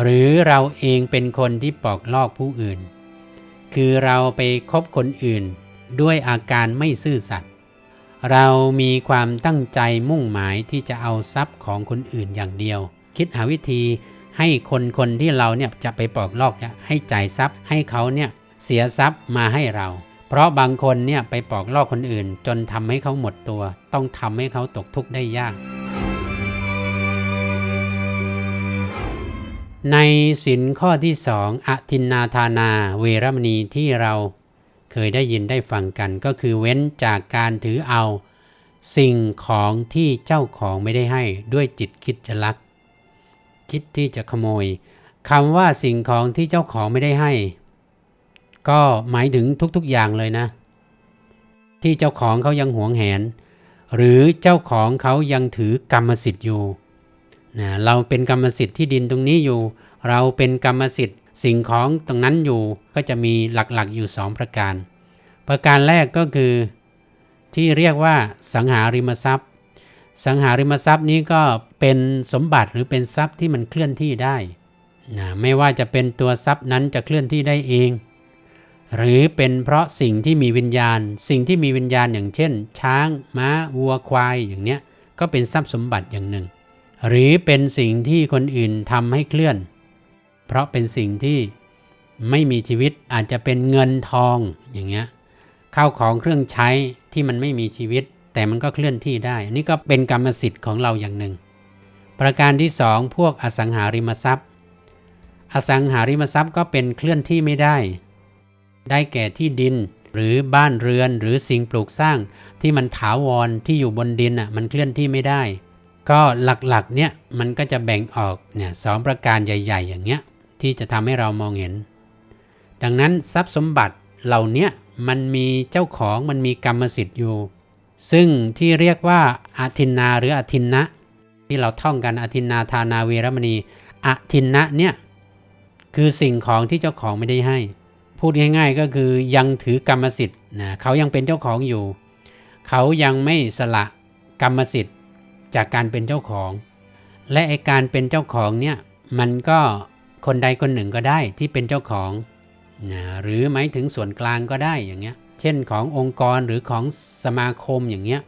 หรือเราเองเป็นคนที่ปอกลอกผู้อื่น คือเราไปคบคนอื่นด้วยอาการไม่ซื่อสัตย์เรามีความตั้งใจมุ่งหมายที่จะเอาทรัพย์ของคนอื่นอย่างเดียว คิดหาวิธีให้คนคนที่เราเนี่ยจะไปปอกลอกเนี่ยให้จ่ายทรัพย์ให้เขาเนี่ยเสียทรัพย์มาให้เรา เพราะบางคนเนี่ยไปปอกลอกคนอื่น จนทำให้เขาหมดตัว ต้องทำให้เขาตกทุกข์ได้ยาก ในสินข้อที่สองอทินนาธานาเวรมณีที่เราเคยได้ยินได้ฟังกันก็คือเว้นจากการถือเอา สิ่งของที่เจ้าของไม่ได้ให้ด้วยจิตคิดจะลัก คิดที่จะขโมยคำว่าสิ่งของที่เจ้าของไม่ได้ให้ ก็หมายถึงทุกๆอย่างเลยนะ ที่เจ้าของเขายังหวงแหน หรือเจ้าของเขายังถือกรรมสิทธิ์อยู่ นะเราเป็นกรรมสิทธิ์ที่ดินตรงนี้อยู่ เราเป็นกรรมสิทธิ์สิ่งของตรงนั้นอยู่ก็จะมีหลักๆอยู่ 2 ประการ ประการแรกก็คือที่เรียกว่าสังหาริมทรัพย์ สังหาริมทรัพย์นี้ก็เป็นสมบัติหรือเป็นทรัพย์ที่มันเคลื่อนที่ได้นะไม่ว่าจะเป็นตัวทรัพย์นั้นจะเคลื่อนที่ได้เอง หรือเป็นเพราะสิ่งที่มีวิญญาณ สิ่งที่มีวิญญาณอย่างเช่น ช้างม้าวัวควายอย่างเนี้ยก็เป็นทรัพย์สมบัติอย่างหนึ่ง หรือเป็นสิ่งที่คนอื่นทำให้เคลื่อน เพราะเป็นสิ่งที่ไม่มีชีวิตอาจจะเป็นเงินทองอย่างเงี้ยข้าวของเครื่องใช้ที่มันไม่มีชีวิต แต่มันก็เคลื่อนที่ได้ อันนี้ก็เป็นกรรมสิทธิ์ของเราอย่างหนึ่ง ประการที่สองพวกอสังหาริมทรัพย์ อสังหาริมทรัพย์ก็เป็นเคลื่อนที่ไม่ได้ ได้แก่ที่ดินหรือบ้านเรือนหรือสิ่งปลูกสร้างที่มันถาวรที่อยู่บนดินอะมันเคลื่อนที่ไม่ได้ ก็หลักๆเนี่ยมันก็จะแบ่งออกเนี่ยสองประการใหญ่ ๆ อย่างเงี้ยที่จะทำให้เรามองเห็น ดังนั้นทรัพย์สมบัติเหล่านี้มันมีเจ้าของมันมีกรรมสิทธิ์อยู่ ซึ่งที่เรียกว่าอาทินนาหรืออาทินนะ ที่เราท่องกันอาทินนาทานาเวรมณีอาทินนะเนี่ยคือสิ่งของที่เจ้าของไม่ได้ให้ พูดง่าย ๆ ก็คือยังถือกรรมสิทธิ์นะเขายังเป็นเจ้าของอยู่ เขายังไม่สละกรรมสิทธิ์ จากการเป็นเจ้าของ และไอการเป็นเจ้าของเนี่ยมันก็คนใดคนหนึ่งก็ได้ที่เป็นเจ้าของนะหรือหมายถึงส่วนกลางก็ได้อย่างเงี้ยเช่นขององค์กรหรือของสมาคมอย่างเงี้ย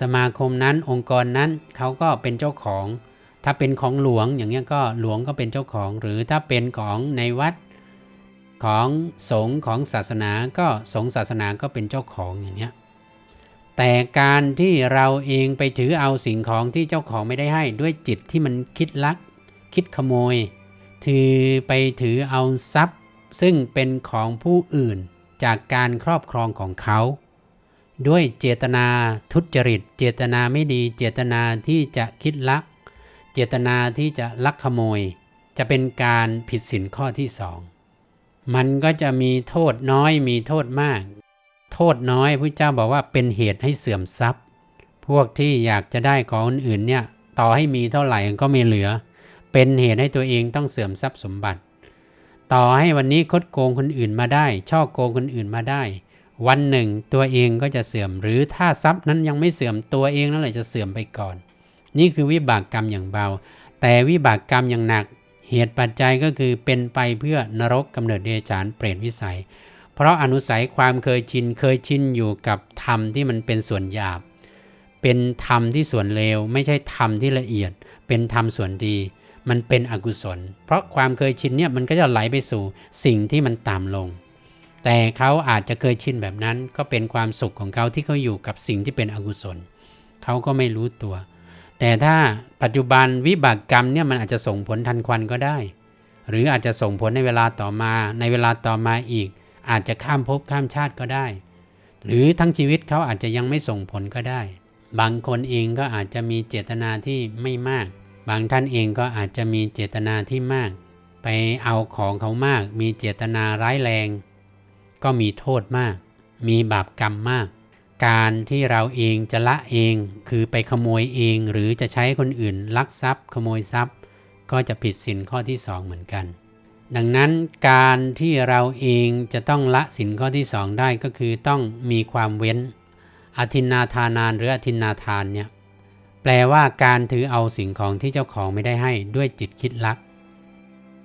สมาคมนั้นองค์กรนั้นเขาก็เป็นเจ้าของ ถ้าเป็นของหลวงอย่างเงี้ยก็หลวงก็เป็นเจ้าของ หรือถ้าเป็นของในวัดของสงฆ์ของศาสนาก็สงฆ์ศาสนาก็เป็นเจ้าของอย่างเงี้ย แต่การที่เราเองไปถือเอาสิ่งของที่เจ้าของไม่ได้ให้ด้วยจิตที่มันคิดลัก คิดขโมย ถือไปถือเอาทรัพย์ ซึ่งเป็นของผู้อื่นจากการครอบครองของเขา ด้วยเจตนาทุจริต เจตนาไม่ดี เจตนาที่จะคิดลัก เจตนาที่จะลักขโมย จะเป็นการผิดสินข้อที่สองมันก็จะมีโทษน้อยมีโทษมาก โทษน้อยพระเจ้าบอกว่าเป็นเหตุให้เสื่อมทรัพย์ พวกที่อยากจะได้ของคนอื่นเนี่ยต่อให้มีเท่าไหร่ก็ไม่เหลือ เป็นเหตุให้ตัวเองต้องเสื่อมทรัพย์สมบัติ ต่อให้วันนี้คดโกงคนอื่นมาได้ ช่อโกงคนอื่นมาได้ วันหนึ่งตัวเองก็จะเสื่อม หรือถ้าทรัพย์นั้นยังไม่เสื่อมตัวเองนั่นแหละจะเสื่อมไปก่อน นี่คือวิบากกรรมอย่างเบา แต่วิบากกรรมอย่างหนัก เหตุปัจจัยก็คือเป็นไปเพื่อนรกกำเนิดเดชานเปรตวิสัย เพราะอนุสัยความเคยชินเคยชินอยู่กับธรรมที่มันเป็นส่วนหยาบ เป็นธรรมที่ส่วนเลว ไม่ใช่ธรรมที่ละเอียด เป็นธรรมส่วนดี มันเป็นอกุศล เพราะความเคยชินเนี่ยมันก็จะไหลไปสู่สิ่งที่มันต่ำลง แต่เขาอาจจะเคยชินแบบนั้น ก็เป็นความสุขของเขาที่เขาอยู่กับสิ่งที่เป็นอกุศล เขาก็ไม่รู้ตัว แต่ถ้าปัจจุบันวิบากกรรมเนี่ยมันอาจจะส่งผลทันควันก็ได้ หรืออาจจะส่งผลในเวลาต่อมาในเวลาต่อมาอีก อาจจะข้ามภพข้ามชาติก็ได้ หรือทั้งชีวิตเขาอาจจะยังไม่ส่งผลก็ได้ บางคนเองก็อาจจะมีเจตนาที่ไม่มาก บางท่านเองก็อาจจะมีเจตนาที่มาก ไปเอาของเขามาก มีเจตนาร้ายแรง ก็มีโทษมาก มีบาปกรรมมาก การที่เราเองจะละเองคือไปขโมยเองหรือจะใช้คนอื่นลักทรัพย์ ขโมยทรัพย์ ก็จะผิดสินข้อที่สองเหมือนกัน ดังนั้นการที่เราเองจะต้องละสินข้อที่สองได้ก็คือต้องมีความเว้น อธินาทานานหรืออธินนาทานเนี่ยแปลว่าการถือเอาสิ่งของที่เจ้าของไม่ได้ให้ด้วยจิตคิดลัก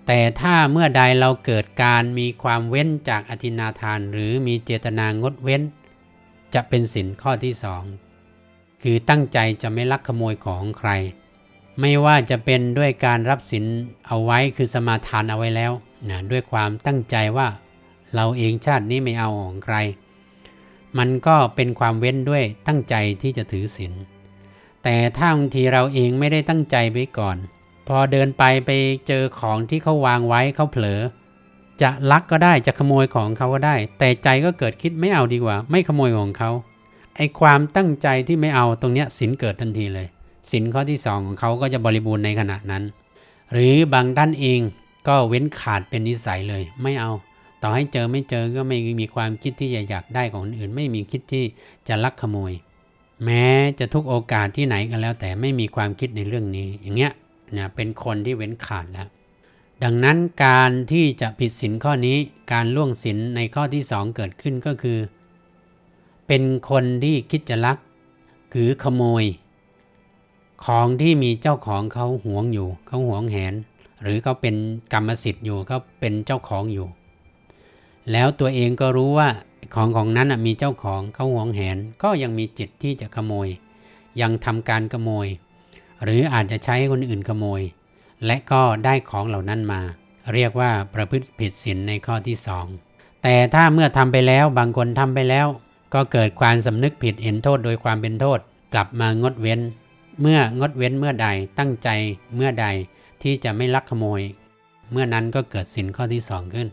แต่ถ้าเมื่อใดเราเกิดการมีความเว้นจากอธินาทาน หรือมีเจตนางดเว้น จะเป็นสินข้อที่สองคือตั้งใจจะไม่ลักขโมยของใคร ไม่ว่าจะเป็นด้วยการรับสินเอาไว้คือสมาทานเอาไว้แล้วนะด้วยความตั้งใจว่าเราเองชาตินี้ไม่เอาของใคร มันก็เป็นความเว้นด้วยตั้งใจที่จะถือศีลแต่ถ้าบางทีเราเองไม่ได้ตั้งใจไว้ก่อน พอเดินไปไปเจอของที่เขาวางไว้เขาเผลอ จะลักก็ได้จะขโมยของเขาก็ได้ แต่ใจก็เกิดคิดไม่เอาดีกว่า ไม่ขโมยของเขาไอความตั้งใจที่ไม่เอาตรงเนี้ยสินเกิดทันทีเลย สินข้อที่สองของเขาก็จะบริบูรณ์ในขณะนั้น หรือบางด้านเองก็เว้นขาดเป็นนิสัยเลย ไม่เอา ต่อให้เจอไม่เจอก็ไม่มีความคิดที่จะอยากได้ของคนอื่น ไม่มีคิดที่จะลักขโมย แม้จะทุกโอกาสที่ไหนกันแล้ว แต่ไม่มีความคิดในเรื่องนี้ อย่างเงี้ยนะเป็นคนที่เว้นขาดแล้ว ดังนั้นการที่จะผิดศีลข้อนี้การล่วงศีลในข้อที่สองเกิดขึ้นก็คือ เป็นคนที่คิดจะลักคือขโมย ของที่มีเจ้าของเขาหวงอยู่เขาหวงแหน หรือเขาเป็นกรรมสิทธิ์อยู่เขาเป็นเจ้าของอยู่ แล้วตัวเองก็รู้ว่าของของนั้นมีเจ้าของเขาหวงแหน ก็ยังมีจิตที่จะขโมย ยังทำการขโมย หรืออาจจะใช้คนอื่นขโมย และก็ได้ของเหล่านั้นมา เรียกว่าประพฤติผิดศีลในข้อที่สองแต่ถ้าเมื่อทำไปแล้วบางคนทำไปแล้ว ก็เกิดความสำนึกผิดเห็นโทษโดยความเป็นโทษ กลับมางดเว้น เมื่องดเว้นเมื่อใดตั้งใจเมื่อใดที่จะไม่ลักขโมย เมื่อนั้นก็เกิดสินข้อที่สองขึ้น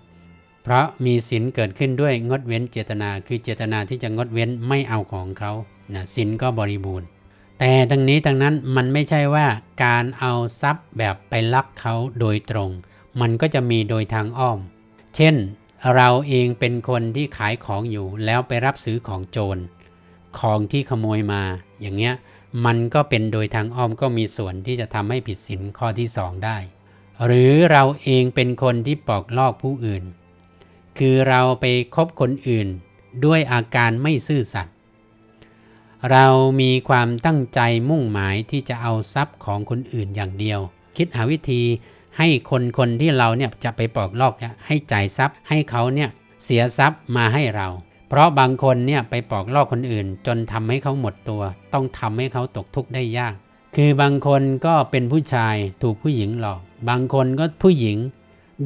เพราะมีสินเกิดขึ้นด้วยงดเว้นเจตนา คือเจตนาที่จะงดเว้นไม่เอาของเขานะสินก็บริบูรณ์ แต่ทั้งนี้ทั้งนั้นมันไม่ใช่ว่าการเอาทรัพย์แบบไปลักเขาโดยตรง มันก็จะมีโดยทางอ้อม เช่นเราเองเป็นคนที่ขายของอยู่แล้วไปรับซื้อของโจร ของที่ขโมยมาอย่างเงี้ย มันก็เป็นโดยทางอ้อมก็มีส่วนที่จะทำให้ผิดศีลข้อที่สองได้ หรือเราเองเป็นคนที่ปอกลอกผู้อื่น คือเราไปคบคนอื่นด้วยอาการไม่ซื่อสัตย์เรามีความตั้งใจมุ่งหมายที่จะเอาทรัพย์ของคนอื่นอย่างเดียว คิดหาวิธีให้คนคนที่เราเนี่ยจะไปปอกลอกเนี่ยให้จ่ายทรัพย์ให้เขาเนี่ยเสียทรัพย์มาให้เรา เพราะบางคนเนี่ยไปปอกลอกคนอื่น จนทำให้เขาหมดตัว ต้องทำให้เขาตกทุกข์ได้ยาก คือบางคนก็เป็นผู้ชายถูกผู้หญิงหลอก บางคนก็ผู้หญิง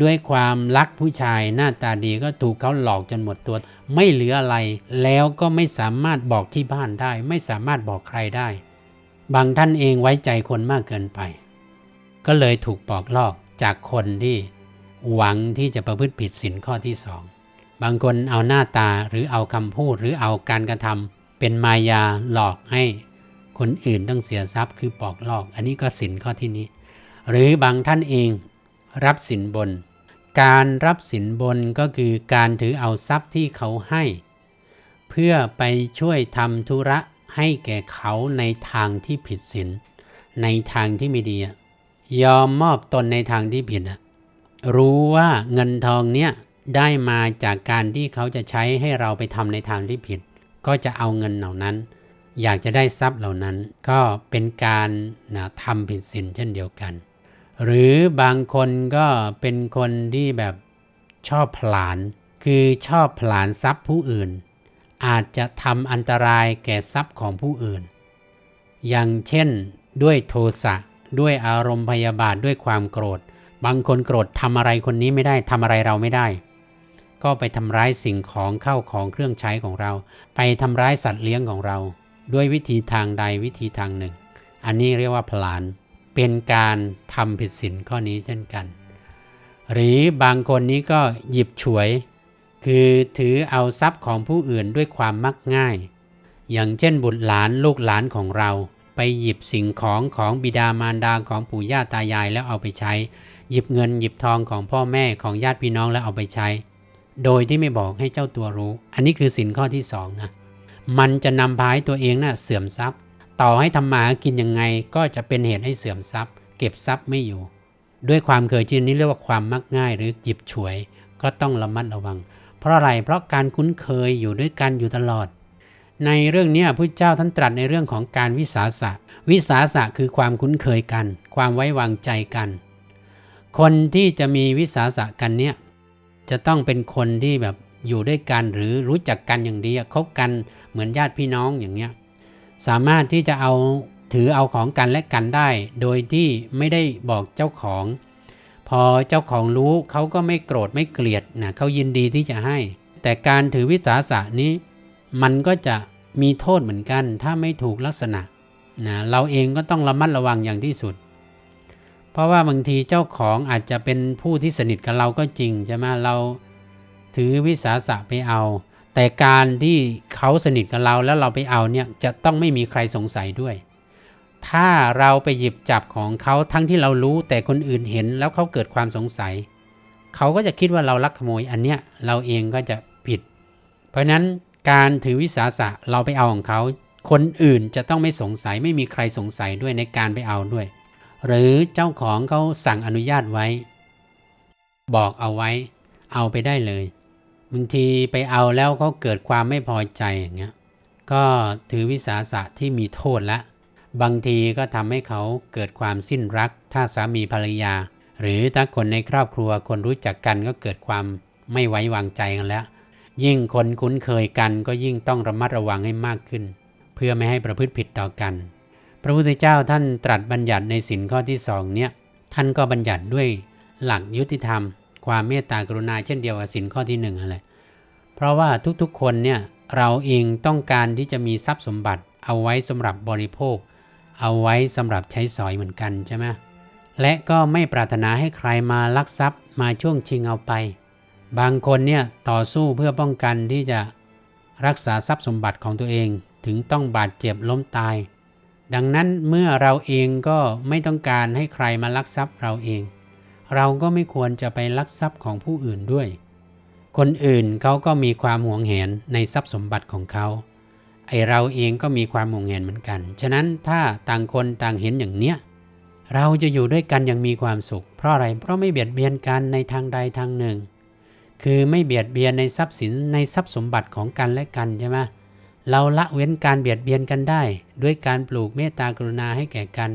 ด้วยความรักผู้ชายหน้าตาดีก็ถูกเขาหลอกจนหมดตัว ไม่เหลืออะไร แล้วก็ไม่สามารถบอกที่บ้านได้ ไม่สามารถบอกใครได้ บางท่านเองไว้ใจคนมากเกินไป ก็เลยถูกปอกลอกจากคนที่หวังที่จะประพฤติผิดศีลข้อที่สอง บางคนเอาหน้าตาหรือเอาคำพูดหรือเอาการกระทำเป็นมายาหลอกให้คนอื่นต้องเสียทรัพย์คือปอกลอก อันนี้ก็สินข้อที่นี้ หรือบางท่านเองรับสินบน การรับสินบนก็คือการถือเอาทรัพย์ที่เขาให้ เพื่อไปช่วยทำธุระให้แก่เขาในทางที่ผิดศีลในทางที่ไม่ดียอมมอบตนในทางที่ผิดรู้ว่าเงินทองเนี้ย ได้มาจากการที่เขาจะใช้ให้เราไปทำในทางที่ผิด ก็จะเอาเงินเหล่านั้น อยากจะได้ทรัพย์เหล่านั้น ก็เป็นการนะทำผิดศีลเช่นเดียวกัน หรือบางคนก็เป็นคนที่แบบชอบผลาญคือชอบผลาญทรัพย์ผู้อื่น อาจจะทำอันตรายแก่ทรัพย์ของผู้อื่น อย่างเช่น ด้วยโทสะด้วยอารมณ์พยาบาทด้วยความโกรธ บางคนโกรธทำอะไรคนนี้ไม่ได้ทำอะไรเราไม่ได้ ก็ไปทำร้ายสิ่งของเข้าของเครื่องใช้ของเรา ไปทำร้ายสัตว์เลี้ยงของเรา ด้วยวิธีทางใดวิธีทางหนึ่ง อันนี้เรียกว่าผลาญเป็นการทำผิดศีลข้อนี้เช่นกัน หรือบางคนนี้ก็หยิบฉวย คือถือเอาทรัพย์ของผู้อื่นด้วยความมักง่าย อย่างเช่นบุตรหลานลูกหลานของเราไปหยิบสิ่งของของบิดามารดาของปู่ย่าตายายแล้วเอาไปใช้ หยิบเงินหยิบทองของพ่อแม่ของญาติพี่น้องแล้วเอาไปใช้ โดยที่ไม่บอกให้เจ้าตัวรู้ อันนี้คือสินข้อที่สองนะ มันจะนำพาให้ตัวเองนะ่ะเสื่อมทรัพย์ ต่อให้ทำมาหากินยังไงก็จะเป็นเหตุให้เสื่อมทรัพย์ เก็บทรัพย์ไม่อยู่ ด้วยความเคยชินนี้เรียกว่าความมักง่ายหรือหยิบฉวย ก็ต้องระมัดระวัง เพราะอะไร เพราะการคุ้นเคยอยู่ด้วยกันอยู่ตลอด ในเรื่องนี้พระเจ้าท่านตรัสในเรื่องของการวิสาสะ วิสาสะคือความคุ้นเคยกัน ความไว้วางใจกัน คนที่จะมีวิสาสะกันเนี่ย จะต้องเป็นคนที่แบบอยู่ด้วยกันหรือรู้จักกันอย่างดีคบกันเหมือนญาติพี่น้องอย่างเงี้ยสามารถที่จะเอาถือเอาของกันและกันได้ โดยที่ไม่ได้บอกเจ้าของ พอเจ้าของรู้เขาก็ไม่โกรธไม่เกลียดนะเขายินดีที่จะให้ แต่การถือวิสาสะนี้ มันก็จะมีโทษเหมือนกันถ้าไม่ถูกลักษณะนะเราเองก็ต้องระมัดระวังอย่างที่สุด เพราะว่าบางทีเจ้าของอาจจะเป็นผู้ที่สนิทกับเราก็จริงใช่ไหมเราถือวิสาสะไปเอา แต่การที่เขาสนิทกับเราแล้วเราไปเอาเนี่ยจะต้องไม่มีใครสงสัยด้วย ถ้าเราไปหยิบจับของเขาทั้งที่เรารู้แต่คนอื่นเห็นแล้วเขาเกิดความสงสัย เขาก็จะคิดว่าเราลักขโมยอันเนี้ยเราเองก็จะผิด เพราะฉะนั้นการถือวิสาสะเราไปเอาของเขา คนอื่นจะต้องไม่สงสัยไม่มีใครสงสัยด้วยในการไปเอาด้วย หรือเจ้าของเขาสั่งอนุญาตไว้ บอกเอาไว้ เอาไปได้เลยบางทีไปเอาแล้วเขาเกิดความไม่พอใจอย่างเงี้ยก็ถือวิสาสะที่มีโทษละ บางทีก็ทำให้เขาเกิดความสิ้นรัก ถ้าสามีภรรยา หรือถ้าคนในครอบครัวคนรู้จักกันก็เกิดความไม่ไว้วางใจกันแล้ว ยิ่งคนคุ้นเคยกันก็ยิ่งต้องระมัดระวังให้มากขึ้น เพื่อไม่ให้ประพฤติผิดต่อกัน พระพุทธเจ้าท่านตรัสบัญญัติในสินข้อที่สองเนี่ยท่านก็บัญญัติด้วยหลักยุติธรรม ความเมตตากรุณาเช่นเดียวกับสินข้อที่หนึ่งอะไรเพราะว่าทุกๆคนเนี่ยเราเองต้องการที่จะมีทรัพย์สมบัติ เอาไว้สำหรับบริโภค เอาไว้สำหรับใช้สอยเหมือนกันใช่ไหมและก็ไม่ปรารถนาให้ใครมาลักทรัพย์มาช่วงชิงเอาไป บางคนเนี่ยต่อสู้เพื่อป้องกันที่จะรักษาทรัพย์สมบัติของตัวเองถึงต้องบาดเจ็บล้มตาย ดังนั้นเมื่อเราเองก็ไม่ต้องการให้ใครมาลักทรัพย์เราเอง เราก็ไม่ควรจะไปลักทรัพย์ของผู้อื่นด้วย คนอื่นเขาก็มีความหวงแหนในทรัพย์สมบัติของเขาไอเราเองก็มีความหวงแหนเหมือนกัน ฉะนั้นถ้าต่างคนต่างเห็นอย่างเนี้ยเราจะอยู่ด้วยกันอย่างมีความสุข เพราะอะไร เพราะไม่เบียดเบียนกันในทางใดทางหนึ่ง คือไม่เบียดเบียนในทรัพย์สินในทรัพย์สมบัติของกันและกันใช่ไหม เราละเว้นการเบียดเบียนกันได้ ด้วยการปลูกเมตตากรุณาให้แก่กัน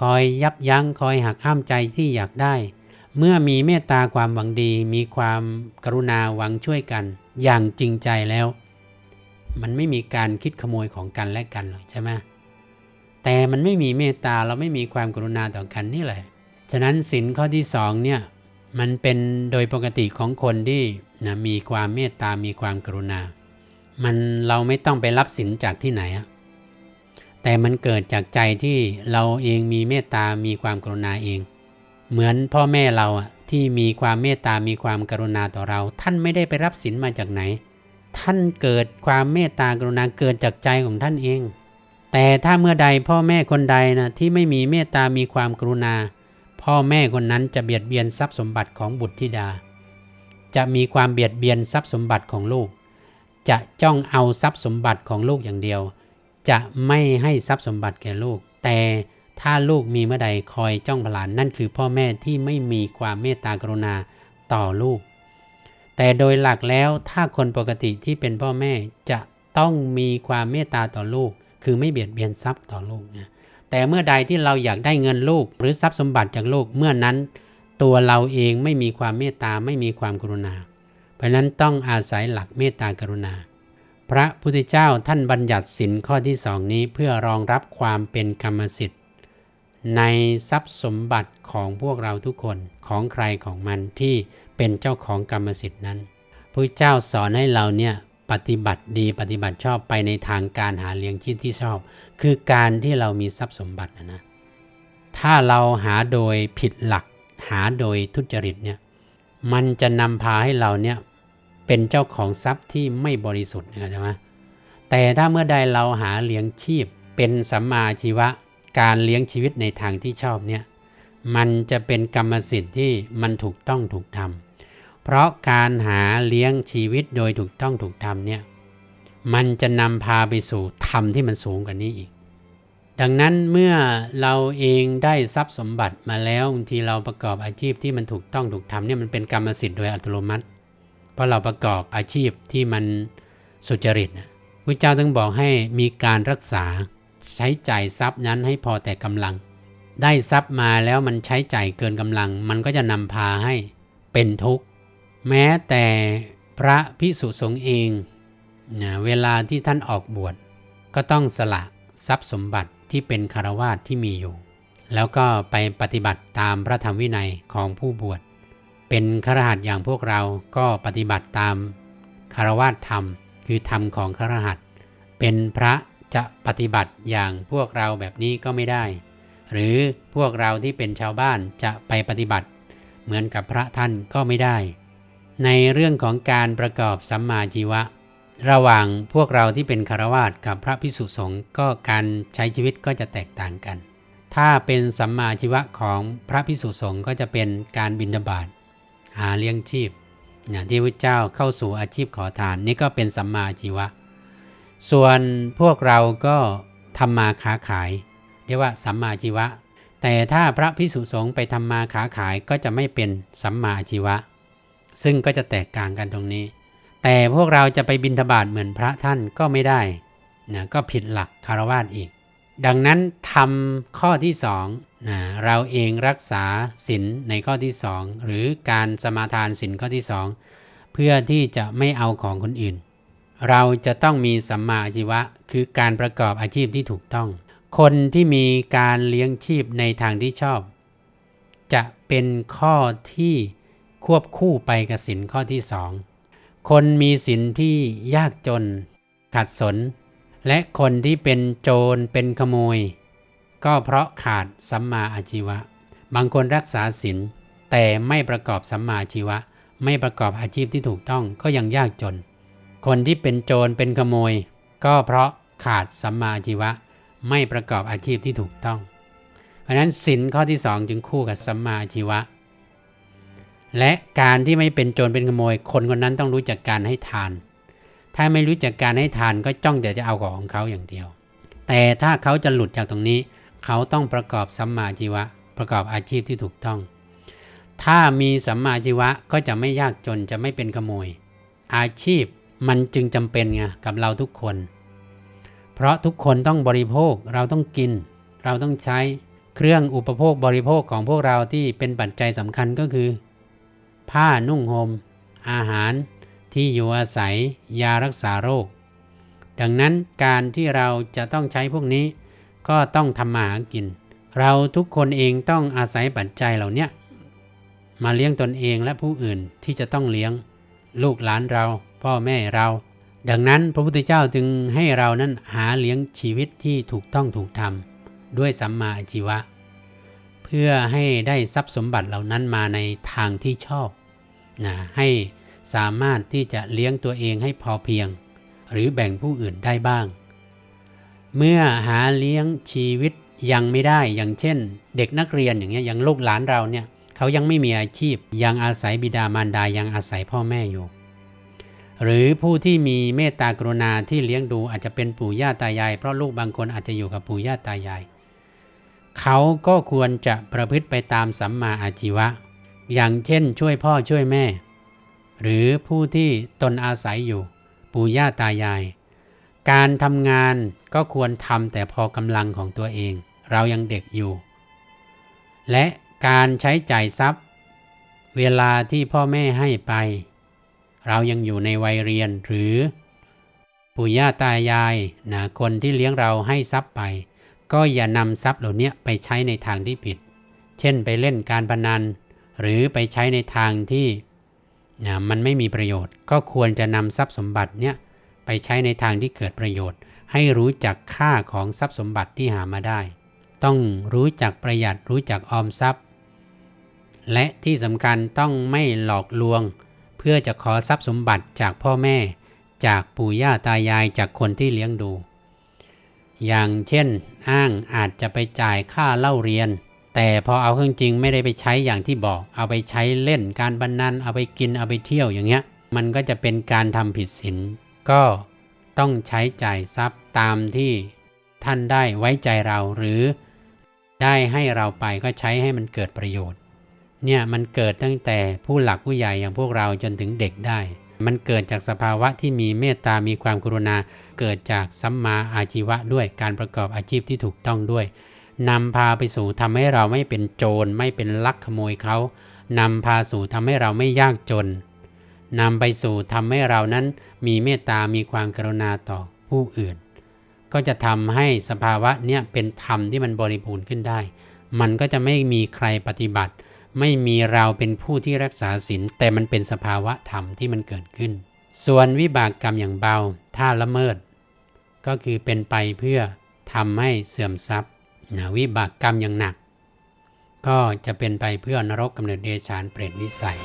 คอยยับยั้งคอยหักห้ามใจที่อยากได้ เมื่อมีเมตตาความหวังดี มีความกรุณาหวังช่วยกัน อย่างจริงใจแล้ว มันไม่มีการคิดขโมยของกันและกันหรอกใช่ไหมแต่มันไม่มีเมตตาเราไม่มีความกรุณาต่อกันนี่แหละ ฉะนั้นสินข้อที่สองเนี่ยมันเป็นโดยปกติของคนที่นะมีความเมตตา มีความกรุณา มันเราไม่ต้องไปรับสินจากที่ไหนอะแต่มันเกิดจากใจที่เราเองมีเมตตา มีความกรุณาเอง เหมือนพ่อแม่เราอะที่มีความเมตตา มีความกรุณาต่อเรา ท่านไม่ได้ไปรับสินมาจากไหน ท่านเกิดความเมตตากรุณาเกิดจากใจของท่านเอง แต่ถ้าเมื่อใดพ่อแม่คนใดนะที่ไม่มีเมตตา มีความกรุณา พ่อแม่คนนั้นจะเบียดเบียนทรัพย์สมบัติของบุตรธิดา จะมีความเบียดเบียนทรัพย์สมบัติของลูก จะจ้องเอาทรัพย์สมบัติของลูกอย่างเดียว จะไม่ให้ทรัพย์สมบัติแก่ลูก แต่ถ้าลูกมีเมื่อใดคอยจ้องผลานนั่นคือพ่อแม่ที่ไม่มีความเมตตากรุณาต่อลูก แต่โดยหลักแล้วถ้าคนปกติที่เป็นพ่อแม่จะต้องมีความเมตตาต่อลูก คือไม่เบียดเบียนทรัพย์ต่อลูกนะแต่เมื่อใดที่เราอยากได้เงินลูก หรือทรัพย์สมบัติจากลูกเมื่อนั้น ตัวเราเองไม่มีความเมตตาไม่มีความกรุณา เพราะนั้นต้องอาศัยหลักเมตตากรุณา พระพุทธเจ้าท่านบัญญัติสินข้อที่สองนี้เพื่อรองรับความเป็นกรรมสิทธิ์ ในทรัพย์สมบัติของพวกเราทุกคนของใครของมันที่เป็นเจ้าของกรรมสิทธิ์นั้นพระเจ้าสอนให้เราเนี่ยปฏิบัติดีปฏิบัติชอบไปในทางการหาเลี้ยงชีพที่ชอบ คือการที่เรามีทรัพย์สมบัตินะนะถ้าเราหาโดยผิดหลัก หาโดยทุจริตเนี่ยมันจะนำพาให้เราเนี่ย เป็นเจ้าของทรัพย์ที่ไม่บริสุทธิ์นะใช่ไหมแต่ถ้าเมื่อใดเราหาเลี้ยงชีพ เป็นสัมมาชีวะการเลี้ยงชีวิตในทางที่ชอบเนี่ยมันจะเป็นกรรมสิทธิ์ที่มันถูกต้องถูกทำเพราะการหาเลี้ยงชีวิตโดยถูกต้องถูกทำเนี่ยมันจะนำพาไปสู่ธรรมที่มันสูงกว่านี้อีก ดังนั้นเมื่อเราเองได้ทรัพย์สมบัติมาแล้วบางทีเราประกอบอาชีพที่มันถูกต้องถูกทำเนี่ยมันเป็นกรรมสิทธิ์โดยอัตโนมัติ ราะเราประกอบอาชีพที่มันสุจริตนะพระเจ้าต้องบอกให้มีการรักษาใช้จ่ายทรัพย์นั้นให้พอแต่กำลัง ได้ทรัพย์มาแล้วมันใช้จ่ายเกินกำลัง มันก็จะนำพาให้เป็นทุกข์ แม้แต่พระพิสุสงฆ์เองนะเวลาที่ท่านออกบวชก็ต้องสละทรัพย์สมบัติที่เป็นคารวาสที่มีอยู่ แล้วก็ไปปฏิบัติตามพระธรรมวินัยของผู้บวช เป็นคราหัสอย่างพวกเราก็ปฏิบัติตามคารวาสธรรม คือธรรมของคราหัสเป็นพระจะปฏิบัติอย่างพวกเราแบบนี้ก็ไม่ได้ หรือพวกเราที่เป็นชาวบ้านจะไปปฏิบัติ เหมือนกับพระท่านก็ไม่ได้ ในเรื่องของการประกอบสัมมาชีวะ ระหว่างพวกเราที่เป็นคารวาสกับพระพิสุสงฆ์ก็การใช้ชีวิตก็จะแตกต่างกัน ถ้าเป็นสัมมาชีวะของพระพิสุสงฆ์ก็จะเป็นการบิณฑบาต หาเลี้ยงชีพอย่างที่พระเจ้าเข้าสู่อาชีพขอทานนี่ก็เป็นสัมมาชีวะ ส่วนพวกเราก็ทำมาค้าขาย เรียกว่าสัมมาชีวะ แต่ถ้าพระพิสุสงฆ์ไปทำมาค้าขายก็จะไม่เป็นสัมมาชีวะ ซึ่งก็จะแตกต่างกันตรงนี้ แต่พวกเราจะไปบิณฑบาตเหมือนพระท่านก็ไม่ได้นะก็ผิดหลักคารวะอีก ดังนั้นทำข้อที่สอง นะเราเองรักษาศีลในข้อที่สองหรือการสมาทานศีลข้อที่สองเพื่อที่จะไม่เอาของคนอื่น เราจะต้องมีสัมมาอาชีวะ คือการประกอบอาชีพที่ถูกต้อง คนที่มีการเลี้ยงชีพในทางที่ชอบ จะเป็นข้อที่ควบคู่ไปกับสินข้อที่สองคนมีสินที่ยากจน ขัดสน และคนที่เป็นโจรเป็นขโมย ก็เพราะขาดสัมมาอาชีวะ บางคนรักษาศีลแต่ไม่ประกอบสัมมาอาชีวะ ไม่ประกอบอาชีพที่ถูกต้องก็ยังยากจน คนที่เป็นโจรเป็นขโมย ก็เพราะขาดสัมมาอาชีวะ ไม่ประกอบอาชีพที่ถูกต้อง เพราะนั้นศีลข้อที่สองจึงคู่กับสัมมาอาชีวะ และการที่ไม่เป็นโจรเป็นขโมย คนคนนั้นต้องรู้จักการให้ทาน ถ้าไม่รู้จักการให้ทานก็จ้องแต่จะเอาของของเขาอย่างเดียว แต่ถ้าเขาจะหลุดจากตรงนี้ เขาต้องประกอบสัมมาชีวะ ประกอบอาชีพที่ถูกต้อง ถ้ามีสัมมาอาชีวะก็จะไม่ยากจนจะไม่เป็นขโมย อาชีพมันจึงจำเป็นไงกับเราทุกคน เพราะทุกคนต้องบริโภคเราต้องกิน เราต้องใช้เครื่องอุปโภคบริโภคของพวกเราที่เป็นปัจจัยสำคัญก็คือ ผ้านุ่งหม่มอาหารที่อยู่อาศัยยารักษาโรค ดังนั้นการที่เราจะต้องใช้พวกนี้ ก็ต้องทำมาหากิน เราทุกคนเองต้องอาศัยปัจจัยเหล่านี้มาเลี้ยงตนเองและผู้อื่นที่จะต้องเลี้ยงลูกหลานเรา พ่อแม่เรา ดังนั้นพระพุทธเจ้าจึงให้เรานั้นหาเลี้ยงชีวิตที่ถูกต้องถูกทำด้วยสัมมาอาชีวะ เพื่อให้ได้ทรัพย์สมบัติเหล่านั้นมาในทางที่ชอบนะให้สามารถที่จะเลี้ยงตัวเองให้พอเพียง หรือแบ่งผู้อื่นได้บ้าง เมื่อหาเลี้ยงชีวิตยังไม่ได้อย่างเช่น เด็กนักเรียนอย่างเงี้ยอย่างลูกหลานเราเนี่ยเขายังไม่มีอาชีพ ยังอาศัยบิดามารดายังอาศัยพ่อแม่อยู่ หรือผู้ที่มีเมตตากรุณาที่เลี้ยงดูอาจจะเป็นปู่ย่าตายาย เพราะลูกบางคนอาจจะอยู่กับปู่ย่าตายาย เขาก็ควรจะประพฤติไปตามสัมมาอาชีวะ อย่างเช่น ช่วยพ่อช่วยแม่ หรือผู้ที่ตนอาศัยอยู่ ปู่ย่าตายาย การทำงานก็ควรทำแต่พอกำลังของตัวเอง เรายังเด็กอยู่ และการใช้จ่ายทรัพย์ เวลาที่พ่อแม่ให้ไป เรายังอยู่ในวัยเรียนหรือ ปู่ย่าตายายนะคนที่เลี้ยงเราให้ทรัพย์ไป ก็อย่านำทรัพย์เหล่านี้ไปใช้ในทางที่ผิด เช่นไปเล่นการพนัน หรือไปใช้ในทางที่นะมันไม่มีประโยชน์ ก็ควรจะนำทรัพย์สมบัติเนี่ย ไปใช้ในทางที่เกิดประโยชน์ ให้รู้จักค่าของทรัพย์สมบัติที่หามาได้ ต้องรู้จักประหยัดรู้จักออมทรัพย์ และที่สำคัญต้องไม่หลอกลวง เพื่อจะขอทรัพย์สมบัติจากพ่อแม่ จากปู่ย่าตายายจากคนที่เลี้ยงดู อย่างเช่น อ้างอาจจะไปจ่ายค่าเล่าเรียน แต่พอเอาเข้าจริงไม่ได้ไปใช้อย่างที่บอก เอาไปใช้เล่นการบันนันเอาไปกินเอาไปเที่ยวอย่างเงี้ยมันก็จะเป็นการทำผิดศีล ก็ต้องใช้จ่ายทรัพย์ตามที่ท่านได้ไว้ใจเราหรือได้ให้เราไปก็ใช้ให้มันเกิดประโยชน์ เนี่ยมันเกิดตั้งแต่ผู้หลักผู้ใหญ่อย่างพวกเราจนถึงเด็กได้ มันเกิดจากสภาวะที่มีเมตตา มีความกรุณา เกิดจากสัมมาอาชีวะด้วยการประกอบอาชีพที่ถูกต้องด้วยนำพาไปสู่ทำให้เราไม่เป็นโจร ไม่เป็นลักขโมยเขานำพาสู่ทำให้เราไม่ยากจน นำไปสู่ทำให้เรานั้นมีเมตตามีความกรุณาต่อผู้อื่น ก็จะทำให้สภาวะเนี้ยเป็นธรรมที่มันบริบูรณ์ขึ้นได้ มันก็จะไม่มีใครปฏิบัติ ไม่มีเราเป็นผู้ที่รักษาศีลแต่มันเป็นสภาวะธรรมที่มันเกิดขึ้น ส่วนวิบากกรรมอย่างเบาถ้าละเมิด ก็คือเป็นไปเพื่อทำให้เสื่อมทรัพย์นะวิบากกรรมอย่างหนัก ก็จะเป็นไปเพื่อนรกกำเนิดเดชานเปรตวิสัย